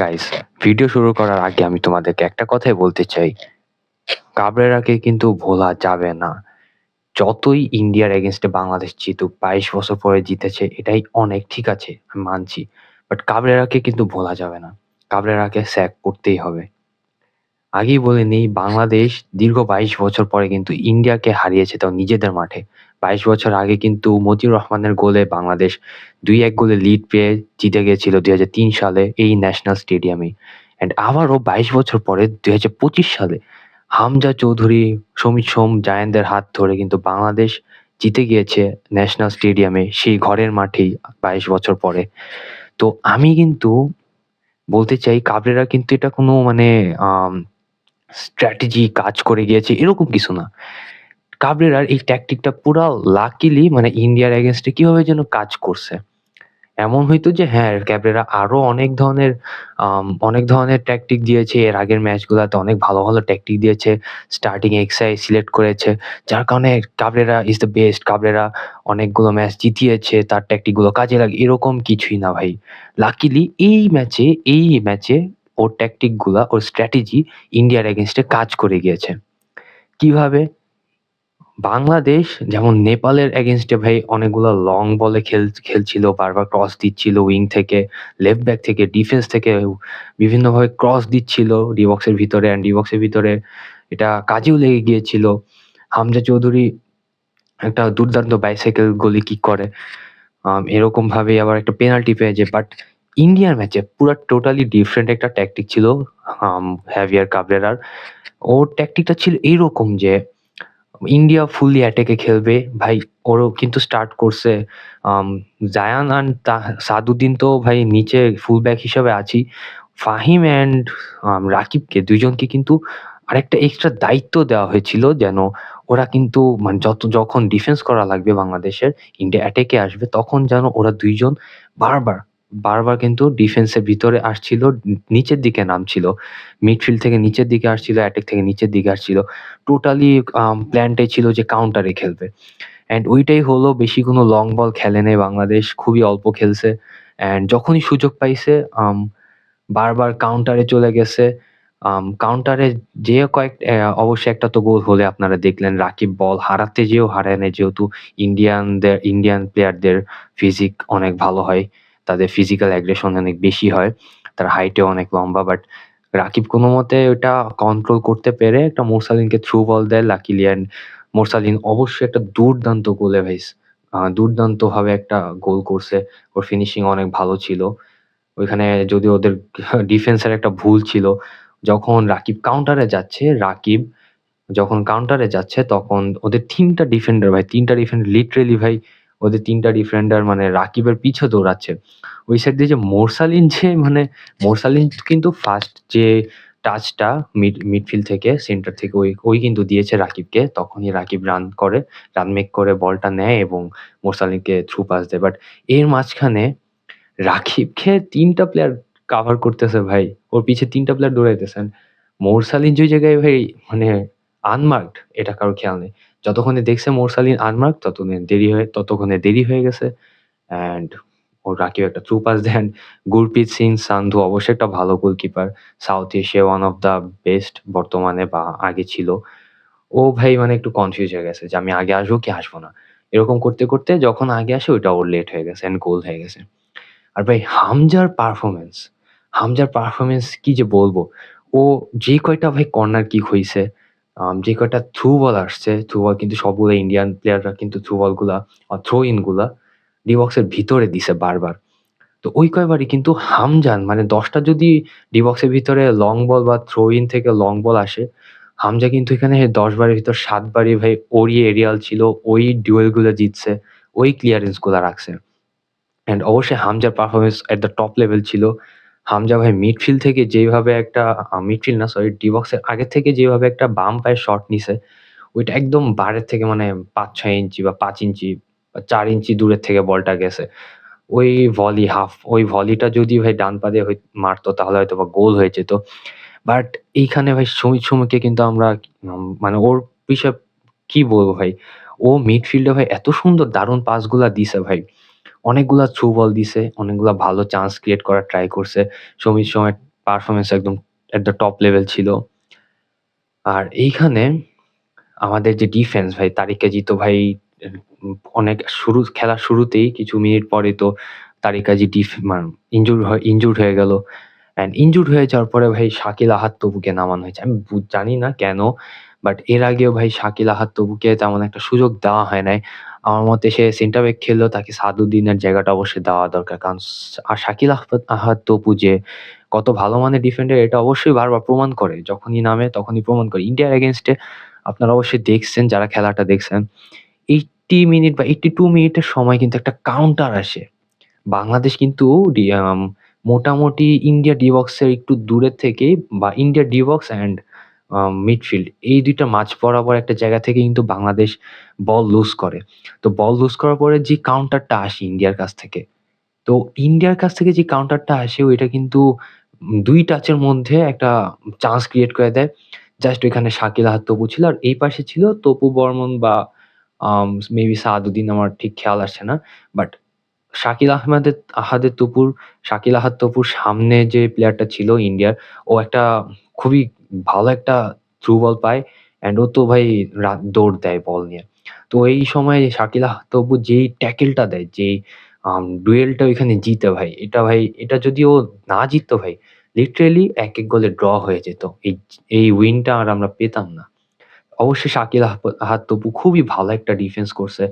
Guys video শুরু করার আগে আমি তোমাদেরকে একটা কথাই বলতে চাই। কাবরেরাকে কিন্তু ভোলা যাবে না। যতই ইন্ডিয়ার এগেনস্টে বাংলাদেশ জিতুক, বাইশ বছর পরে জিতেছে, এটাই অনেক ঠিক আছে, আমি মানছি। বাট কাবরেরাকে কিন্তু ভোলা যাবে না। কাবরেরাকে স্যাক করতেই হবে। আগেই বলে নিই, বাংলাদেশ দীর্ঘ বাইশ বছর পরে কিন্তু ইন্ডিয়াকে হারিয়েছে তাও নিজেদের মাঠে। বাইশ বছর আগে কিন্তু মতিউর রহমানের গোলে বাংলাদেশ দুই এক গোলে লিড পেয়ে জিতে গিয়েছিল দুই হাজার তিন সালে এই ন্যাশনাল স্টেডিয়ামে অ্যান্ড আবারও বাইশ বছর পরে দুই হাজার পঁচিশ সালে হামজা চৌধুরী, সমিত সোম, জায়ানদের হাত ধরে কিন্তু বাংলাদেশ জিতে গিয়েছে ন্যাশনাল স্টেডিয়ামে সেই ঘরের মাঠেই বাইশ বছর পরে। তো আমি কিন্তু বলতে চাই, কাবরেরা কিন্তু এটা কোনো মানে স্ট্র্যাটেজি কাজ করে গিয়েছে এরকম কিছু না। কাবরেরার এই ট্যাকটিকটা পুরো লাকিলি মানে ইন্ডিয়ার এগেনস্টে কীভাবে যেন কাজ করছে। এমন হইতো যে হ্যাঁ ক্যাবরেরা আরও অনেক ধরনের অনেক ধরনের ট্যাকটিক দিয়েছে। এর আগের ম্যাচগুলোতে অনেক ভালো ভালো ট্যাকটিক দিয়েছে। স্টার্টিং এক্সাই সিলেক্ট করেছে। যার কারণে Cabrera is the best Cabrera অনেকগুলো ম্যাচ জিতিয়েছে। তার ট্যাকটিকগুলো কাজে লাগে, এরকম কিছুই না ভাই। লাকিলি এই ম্যাচে এই ম্যাচে ওর ট্যাকটিকগুলা, ওর স্ট্র্যাটেজি ইন্ডিয়ার এগেনস্টে কাজ করে গিয়েছে। কীভাবে? বাংলাদেশ, যেমন নেপালের এগেনস্টে ভাই অনেকগুলো লং বলে খেল, খেলছিল, বারবার ক্রস দিচ্ছিল উইং থেকে লেফট ব্যাক থেকে ডিফেন্স থেকে, বিভিন্নভাবে ক্রস দিচ্ছিল ডিবক্সের ভিতরে অ্যান্ড ডিবক্সের ভিতরে। এটা কাজেও লেগে গিয়েছিল। হামজা চৌধুরী একটা দুর্দান্ত বাইসাইকেল গলি কিক করে। এরকম ভাবে আবার একটা পেনাল্টি পেয়ে যায় বাট ইন্ডিয়ার ম্যাচে পুরো টোটালি ডিফারেন্ট একটা ট্যাকটিক ছিল হ্যাভিয়ার কাবরেরার ওর ট্যাকটিকটা ছিল এইরকম যে ইন্ডিয়া ফুললি অ্যাটাকে খেলবে। ভাই, ওরও কিন্তু স্টার্ট করছে। জায়ান অ্যান্ড সাদুদ্দিন তো ভাই নিচে ফুল ব্যাক হিসাবে আছি। ফাহিম অ্যান্ড রাকিবকে দুইজনকে কিন্তু আরেকটা এক্সট্রা দায়িত্ব দেওয়া হয়েছিল যেন ওরা কিন্তু মানে যত, যখন ডিফেন্স করা লাগবে বাংলাদেশের, ইন্ডিয়া অ্যাটাকে আসবে, তখন যেন ওরা দুইজন বারবার বারবার কিন্তু ডিফেন্সের ভিতরে আসছিল নিচের দিকে নামছিল। মিডফিল্ড থেকে নিচের দিকে আসছিল অ্যাটেক থেকে নিচের দিকে আসছিল। টোটালি প্ল্যানটাই ছিল যে কাউন্টারে খেলবে। অ্যান্ড ওইটাই হলো বেশি কোনো লং বল খেলে নেই বাংলাদেশ খুবই অল্প খেলছে। অ্যান্ড যখনই সুযোগ পাইছে আম, বারবার কাউন্টারে চলে গেছে। কাউন্টারে যে কয়েক অবশ্যই একটা তো গোল হলে আপনারা দেখলেন রাকিব বল হারাতে যেও হারায় যেহেতু ইন্ডিয়ানদের ইন্ডিয়ান প্লেয়ারদের ফিজিক অনেক ভালো হয়। তাদের ফিজিক্যাল অ্যাগ্রেশন অনেক বেশি হয়, তার হাইটে অনেক লম্বা বাট রাকিব কোনো মতে ওটা কন্ট্রোল করতে পেরে একটা মোরসালিনকে থ্রু বল দেয় লাকিলি অ্যান্ড মোরসালিন অবশ্যই একটা দুর্দান্ত গোলে ভাইস দুর্দান্ত ভাবে একটা গোল করছে, ওর ফিনিশিং অনেক ভালো ছিল, ওইখানে যদি ওদের ডিফেন্সের একটা ভুল ছিল, যখন রাকিব কাউন্টারে যাচ্ছে, রাকিব যখন কাউন্টারে যাচ্ছে, তখন ওদের তিনটা ডিফেন্ডার ভাই, তিনটা ডিফেন্ডার লিটারেলি ভাই ওদের তিনটা ডিফেন্ডার মানে রাকিবের পিছে দৌড়াচ্ছে। ওই সাইড দিয়ে যে মোরসালিন যে মানে মোরসালিন কিন্তু ফার্স্ট যে টাচটা মিড মিডফিল্ড থেকে সেন্টার থেকে, ওই ওই কিন্তু দিয়েছে রাকিবকে। তখনই রাকিব রান করে রান মেক করে বলটা নেয় এবং মোরসালিনকে থ্রু পাস দেয়। বাট এর মাঝখানে রাকিবকে তিনটা প্লেয়ার কাভার করতেছে ভাই। ওর পিছে তিনটা প্লেয়ার দৌড়াইতেছেন মোরসালিন যে জায়গায় ভাই মানে আনমার্কড এটা কারও খেয়াল নেই। যতক্ষণে দেখছে মোরসালিন আনমার্ক ততক্ষণে দেরি হয়ে, ততক্ষণে দেরি হয়ে গেছে। অ্যান্ড ওর রাকিব একটা থ্রু পাস দেন গুরপ্রীত সিং, সান্ধু, অবশ্যই একটা ভালো goalkeeper South Asia one of the best বর্তমানে বা আগে ছিল। ও ভাই মানে একটু কনফিউজ হয়ে গেছে যে আমি আগে আসব কি আসব না। এরকম করতে করতে যখন আগে আসে, ওইটা ওর লেট হয়ে গেছে অ্যান্ড গোল হয়ে গেছে। আর ভাই, হামজার পারফরমেন্স হামজার পারফরমেন্স কি যে বলব? ও যে কয়টা ভাই কর্নার কিক হইছে আম, যে কয়টা থ্রু বল আসছে থ্রু বল কিন্তু সবগুলো ইন্ডিয়ান প্লেয়াররা কিন্তু থ্রু বলগুলা থ্রো ইনগুলা ডিবক্সের ভিতরে দিছে বারবার। তো ওই কয়বারই কিন্তু হামজান মানে দশটা যদি ডিবক্সের ভিতরে লং বল বা থ্রো ইন থেকে লং বল আসে হামজা কিন্তু এখানে দশ বারের ভিতর সাত বারই ভাই ওরই এরিয়াল ছিল ওই ডুয়েলগুলো জিতছে ওই ক্লিয়ারেন্সগুলা রাখছে। অ্যান্ড অবশ্যই হামজার performance at the top level ছিল। হামজা ভাই মিডফিল্ড থেকে যেভাবে একটা মিডফিল্ড না সরি ডিবক্সের আগে থেকে যেভাবে একটা বাম পায়ের শট নিছে, ওইটা একদম বারের থেকে মানে পাঁচ, ছয় ইঞ্চি বা পাঁচ ইঞ্চি বা চার ইঞ্চি দূরের থেকে বলটা গেছে। ওই ভলি হাফ ওই ভলিটা যদি ভাই ডান পা দিয়ে মারতো, তাহলে হয়তো বা গোল হয়ে যেত। বাট এইখানে ভাই সুমিত সুমিকে কিন্তু আমরা মানে ওর বিষয়ে কি বলব ভাই? ও মিডফিল্ডে ভাই এত সুন্দর দারুণ পাসগুলা দিছে ভাই। অনেকগুলা থ্রু বল দিছে, অনেকগুলা ভালো চান্স ক্রিয়েট করার ট্রাই করছে সমিত সময় পারফরমেন্স একদম এট দ্য টপ লেভেল ছিল। আর এইখানে আমাদের যে ডিফেন্স ভাই, তারিক কাজী তো ভাই, অনেক শুরু, খেলার শুরুতেই কিছু মিনিট পরে তো তারিক কাজী ডিফ মান ইনজুর হয় ইনজুরড হয়ে গেল। অ্যান্ড ইনজুরড হয়ে যাওয়ার পরে ভাই শাকিল আহাত তবুকে নামানো হয়েছে। আমি জানি না কেন? বাট এর আগেও ভাই শাকিল আহাত তবুকে তেমন একটা সুযোগ দেওয়া হয় নাই। আমার মতে সে সেন্টার ব্যাক খেললেও তাকে সাদুদ্দিনের জায়গাটা অবশ্যই দেওয়া দরকার। কারণ আর শাকিল আহমেদ আহাদ তপু যে কত ভালো মানের ডিফেন্ডার এটা অবশ্যই বারবার প্রমাণ করে। যখনই নামে, তখনই প্রমাণ করে। ইন্ডিয়ার এগেইনস্ট এ আপনারা অবশ্যই দেখছেন, যারা খেলাটা দেখছেন। 80 মিনিট বা 82 মিনিটের সময় কিন্তু একটা কাউন্টার আসে। বাংলাদেশ কিন্তু মোটামুটি ইন্ডিয়া ডি বক্সের একটু দূরের থেকেই বা India D box and midfield এই ২ টা মাঝ বরাবর একটা জায়গা থেকে কিন্তু বাংলাদেশ বল লুজ করে। তো বল লুজ করার পরে যে কাউন্টারটা আসে ইন্ডিয়ার কাছ থেকে। তো ইন্ডিয়ার কাছ থেকে যে কাউন্টারটা আসে ওইটা কিন্তু দুই টাচের মধ্যে একটা চান্স ক্রিয়েট করে দেয়। জাস্ট ওইখানে শাকিল আহাদ তপু ছিল। আর এই পাশে ছিল তপু বর্মন বা মেবি সাদউদ্দিন আমার ঠিক খেয়াল আসছে না। বাট শাকিল আহমেদের, আহাদের তপুর, শাকিল আহাদ তপুর সামনে যে প্লেয়ারটা ছিল ইন্ডিয়ার, ও একটা খুবই ভালো একটা থ্রু বল পায়। অ্যান্ড ও তো ভাই দৌড় দেয় বল নিয়ে। তো এই সময় শাকিল তপু যেই ট্যাকেলটা দেয়, যেই ডুয়েলটা ওইখানে জিতে ভাই, এটা ভাই এটা যদি ও না জিততো ভাই লিটারেলি ১-১ গোলে ড্র হয়ে যেত। এই এই উইনটা আর আমরা পেতাম না। অবশ্যই শাকিল আহাদ তপু খুবই ভালো একটা ডিফেন্স করছে।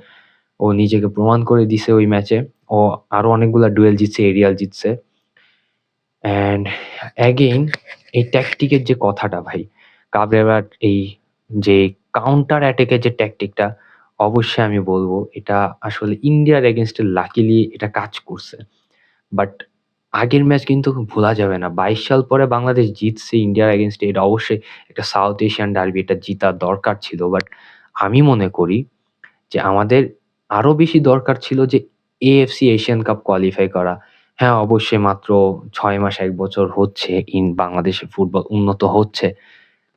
ও নিজেকে প্রমাণ করে দিছে ওই ম্যাচে। ও আরও অনেকগুলো ডুয়েল জিতছে, এরিয়াল জিতছে। অ্যান্ড অ্যাগেইন এই ট্যাকটিকের যে কথাটা ভাই, কাবরেরার এই যে কাউন্টার অ্যাটাক এর যে ট্যাকটিকটা অবশ্যই আমি বলব এটা আসলে ইন্ডিয়ার এগেইনস্ট এ লাকিলি এটা কাজ করছে। বাট আগের ম্যাচ কিন্তু ভোলা যাবে না। ২২ সাল পরে বাংলাদেশ জিতছে ইন্ডিয়ার এগেইনস্ট এ এটা অবশ্যই একটা সাউথ এশিয়ান ডার্বি এটা জিতা দরকার ছিল। বাট আমি মনে করি যে আমাদের আরও বেশি দরকার ছিল যে এএফসি এশিয়ান কাপ কোয়ালিফাই করা। হ্যাঁ, অবশ্যই মাত্র ৬ মাস ১ বছর হচ্ছে ইন বাংলাদেশে ফুটবল উন্নত হচ্ছে।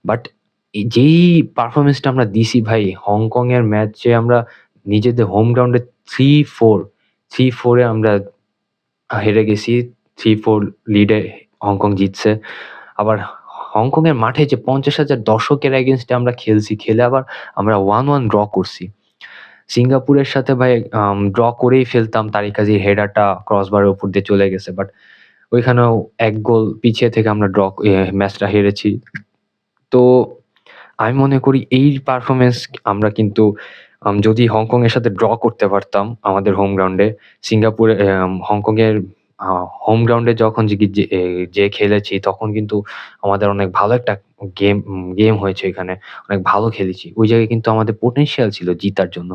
বাট যেই পারফরম্যান্সটা আমরা দিছি ভাই হংকং এর ম্যাচে আমরা নিজেদের হোম গ্রাউন্ডে 3-4 3-4 এ আমরা হেরে গেছি। 3-4 লিডে হংকং জিতছে। আবার হংকং এর মাঠে যে ৫০,০০০ দর্শকের এগেইনস্ট আমরা খেলছি। খেলে আবার আমরা 1-1 ড্র করছি। সিঙ্গাপুরের সাথে ভাই ড্র করেই ফেলতাম। তারই কাজীর হেডারটা ক্রসবারের উপর দিয়ে চলে গেছে। বাট ওইখানেও এক গোল পিছিয়ে থেকে আমরা ড্র ম্যাচটা হেরেছি। তো আমি মনে করি এই পারফরমেন্স আমরা কিন্তু যদি হংকং এর সাথে ড্র করতে পারতাম আমাদের হোম গ্রাউন্ডে, সিঙ্গাপুরে হংকংয়ের হংকং এর আ হোম গ্রাউন্ডে যখন যে যে খেলেছি তখন কিন্তু আমাদের অনেক ভালো একটা গেম গেম হয়েছে এখানে অনেক ভালো খেলেছি। ওই জায়গায় কিন্তু আমাদের পোটেনশিয়াল ছিল জিতার জন্য।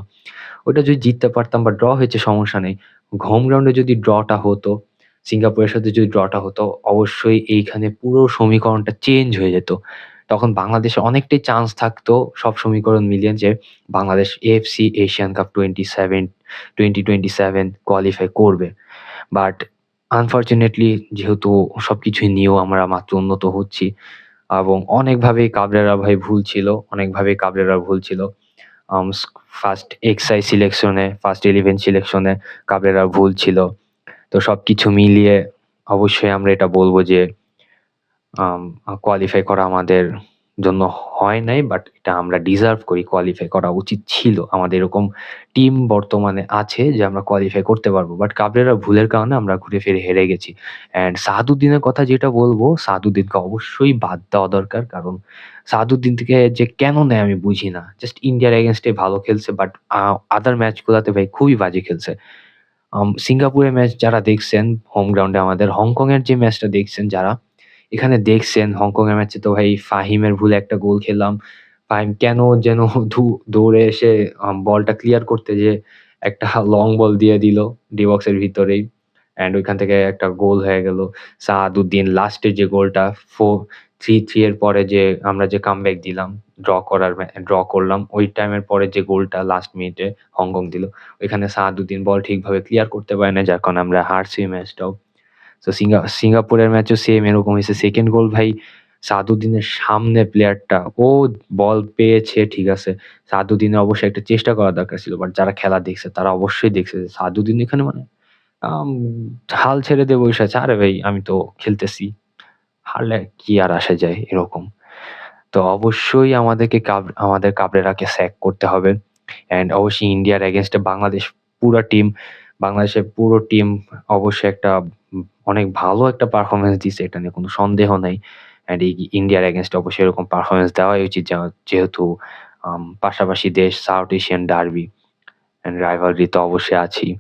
ওইটা যদি জিততে পারতাম বা ড্র হয়েছে সমস্যা নেই। হোম গ্রাউন্ডে যদি ড্রটা হতো, সিঙ্গাপুরের সাথে যদি ড্রটা হতো অবশ্যই এইখানে পুরো সমীকরণটা চেঞ্জ হয়ে যেত। তখন বাংলাদেশে অনেকটাই চান্স থাকতো সব সমীকরণ মিলিয়ে যে Bangladesh AFC Asian cup 27 2027 qualify করবে। বাট আনফরচুনেটলি যেহেতু সবকিছুই নিয়েও আমরা মাত্র উন্নত হচ্ছি এবং অনেকভাবেই কাবরেরা ভাই ভুল ছিল। অনেকভাবেই কাবরেরার ভুল ছিল। ফার্স্ট এক্সাই সিলেকশনে, ফার্স্ট 11 সিলেকশনে কাবরেরার ভুল ছিল। তো সব কিছু মিলিয়ে অবশ্যই আমরা এটা বলব যে কোয়ালিফাই করা আমাদের জন্য হয় নাই। বাট এটা আমরা ডিজার্ভ করি। কোয়ালিফাই করা উচিত ছিল। আমাদের এরকম টিম বর্তমানে আছে যে আমরা কোয়ালিফাই করতে পারব। বাট কাবরেরার ভুলের কারণে আমরা ঘুরে ফিরে হেরে গেছি। অ্যান্ড সাহাদউদ্দিনের কথা যেটা বলব সাহাদউদ্দিনকে অবশ্যই বাদ দেওয়া দরকার। কারণ সাহাদউদ্দিনকে যে কেন নেয় আমি বুঝি না। জাস্ট ইন্ডিয়ার এগেইনস্ট এ ভালো খেলছে বাট আদার ম্যাচগুলোতে ভাই খুবই বাজে খেলছে। সিঙ্গাপুরের ম্যাচ যারা দেখছেন হোম গ্রাউন্ডে আমাদের, হংকং এর যে ম্যাচটা দেখছেন যারা, এখানে দেখছেন হংকং এর ম্যাচে তো ভাই ফাহিমের ভুলে একটা গোল খেললাম। ফাহিম কেন যেন দৌড়ে এসে বলটা ক্লিয়ার করতে যেয়ে একটা লং বল দিয়ে দিল ডি বক্সের ভিতরেই। অ্যান্ড ওইখান থেকে একটা গোল হয়ে গেল। সাহাদউদ্দিন লাস্টের যে গোলটা ফোর থ্রি থ্রি এর পরে যে আমরা যে কামব্যাক দিলাম, ড্র করার ড্র করলাম। ওই টাইমের পরে যে গোলটা লাস্ট মিনিটে হংকং দিল। ওইখানে সাহাদুদ্দিন বল ঠিকভাবে ক্লিয়ার করতে পারে না যার কারণে আমরা হারছি ম্যাচটাও। সো সিঙ্গা সিঙ্গাপুরের ম্যাচও সেম এরকম হইছে। 2nd গোল ভাই সাহাদউদ্দিনের সামনে প্লেয়ারটা ও বল পেয়েছে, ঠিক আছে। সাহাদউদ্দিনের অবশ্যই একটা চেষ্টা করা দরকার ছিল। বাট যারা খেলা দেখছে, তারা অবশ্যই দেখছে যে সাহাদউদ্দিন এখানে মানে হাল ছেড়ে দিয়ে আছে। আরে ভাই, আমি তো খেলতেছি। হারলে কি আর আসে যায় এরকম। তো অবশ্যই আমাদেরকে আমাদের কাবরেরাকে স্যাক করতে হবে। অ্যান্ড অবশ্যই ইন্ডিয়ার এগেইনস্ট এ বাংলাদেশ পুরা টিম বাংলাদেশের পুরো টিম অবশ্যই একটা অনেক ভালো একটা পারফরমেন্স দিছে এটা নিয়ে কোনো সন্দেহ নাই। অ্যান্ড এই ইন্ডিয়ার এগেইনস্ট এ অবশ্যই এরকম পারফরমেন্স দেওয়াই উচিত, যা যেহেতু পাশাপাশি দেশ South Asian derby and rivalry তো অবশ্যই আছেই।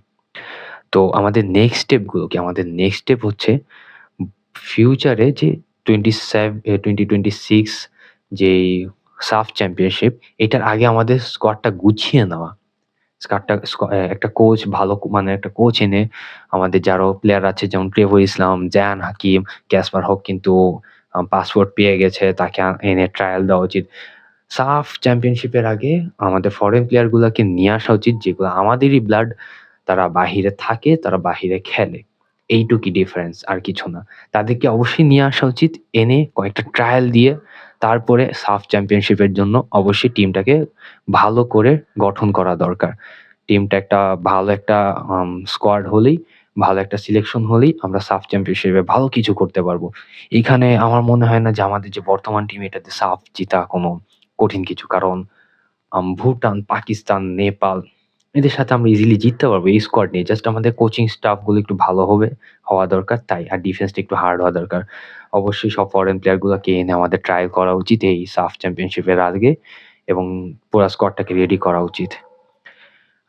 তো আমাদের নেক্সট স্টেপগুলো কি? আমাদের নেক্সট স্টেপ হচ্ছে ফিউচারে যে 27 এ 2026 যেই সাফ চ্যাম্পিয়নশিপ এটার আগে আমাদের স্কোয়াডটা গুছিয়ে নেওয়া। স্কোয়াডটা স্ক একটা কোচ ভালো মানে একটা কোচ এনে আমাদের যারও প্লেয়ার আছে যেমন ট্রেভর ইসলাম, জায়ান হাকিম, ক্যাসপার হক কিন্তু পাসপোর্ট পেয়ে গেছে। তাকে এনে ট্রায়াল দেওয়া উচিত। সাফ চ্যাম্পিয়নশিপের আগে আমাদের ফরেন প্লেয়ার গুলাকে নিয়ে আসা উচিত যেগুলো আমাদেরই ব্লাড তারা বাহিরে থাকে, তারা বাহিরে খেলে। এইটুকুই ডিফারেন্স আর কিছু না। তাদেরকে অবশ্যই নিয়ে আসা উচিত। এনে কয়েকটা ট্রায়াল দিয়ে তারপরে সাফ চ্যাম্পিয়নশিপের জন্য অবশ্যই টিমটাকে ভালো করে গঠন করা দরকার। টিমটা একটা ভালো একটা স্কোয়াড হলেই, ভালো একটা সিলেকশন হলেই আমরা সাফ চ্যাম্পিয়নশিপে ভালো কিছু করতে পারব। এখানে আমার মনে হয় না যে আমাদের যে বর্তমান টিম এটাতে সাফ জিতা কোনো কঠিন কিছু। কারণ ভুটান, পাকিস্তান, নেপাল এদের সাথে আমরা ইজিলি জিততে পারব এই স্কোয়াড নিয়ে। জাস্ট আমাদের কোচিং স্টাফগুলো একটু ভালো হবে হওয়া দরকার তাই। আর ডিফেন্সটা একটু হার্ড হওয়া দরকার। অবশ্যই সব ফরেন প্লেয়ার গুলাকে এনে আমাদের ট্রায়াল করা উচিত এই সাফ চ্যাম্পিয়নশিপের আগে এবং পুরা স্কোয়াডটাকে রেডি করা উচিত।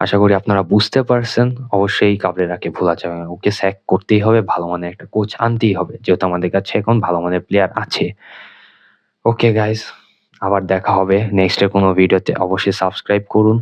আশা করি আপনারা বুঝতে পারছেন। অবশ্যই কাবরেরাকে ভোলা যাবে। ওকে স্যাক করতেই হবে, ভালো মানের একটা কোচ আনতেই হবে। যেহেতু আমাদের কাছে এখন ভালো মানের প্লেয়ার আছে। ওকে গাইস আবার দেখা হবে নেক্সট এর কোনো ভিডিওতে। অবশ্যই সাবস্ক্রাইব করুন।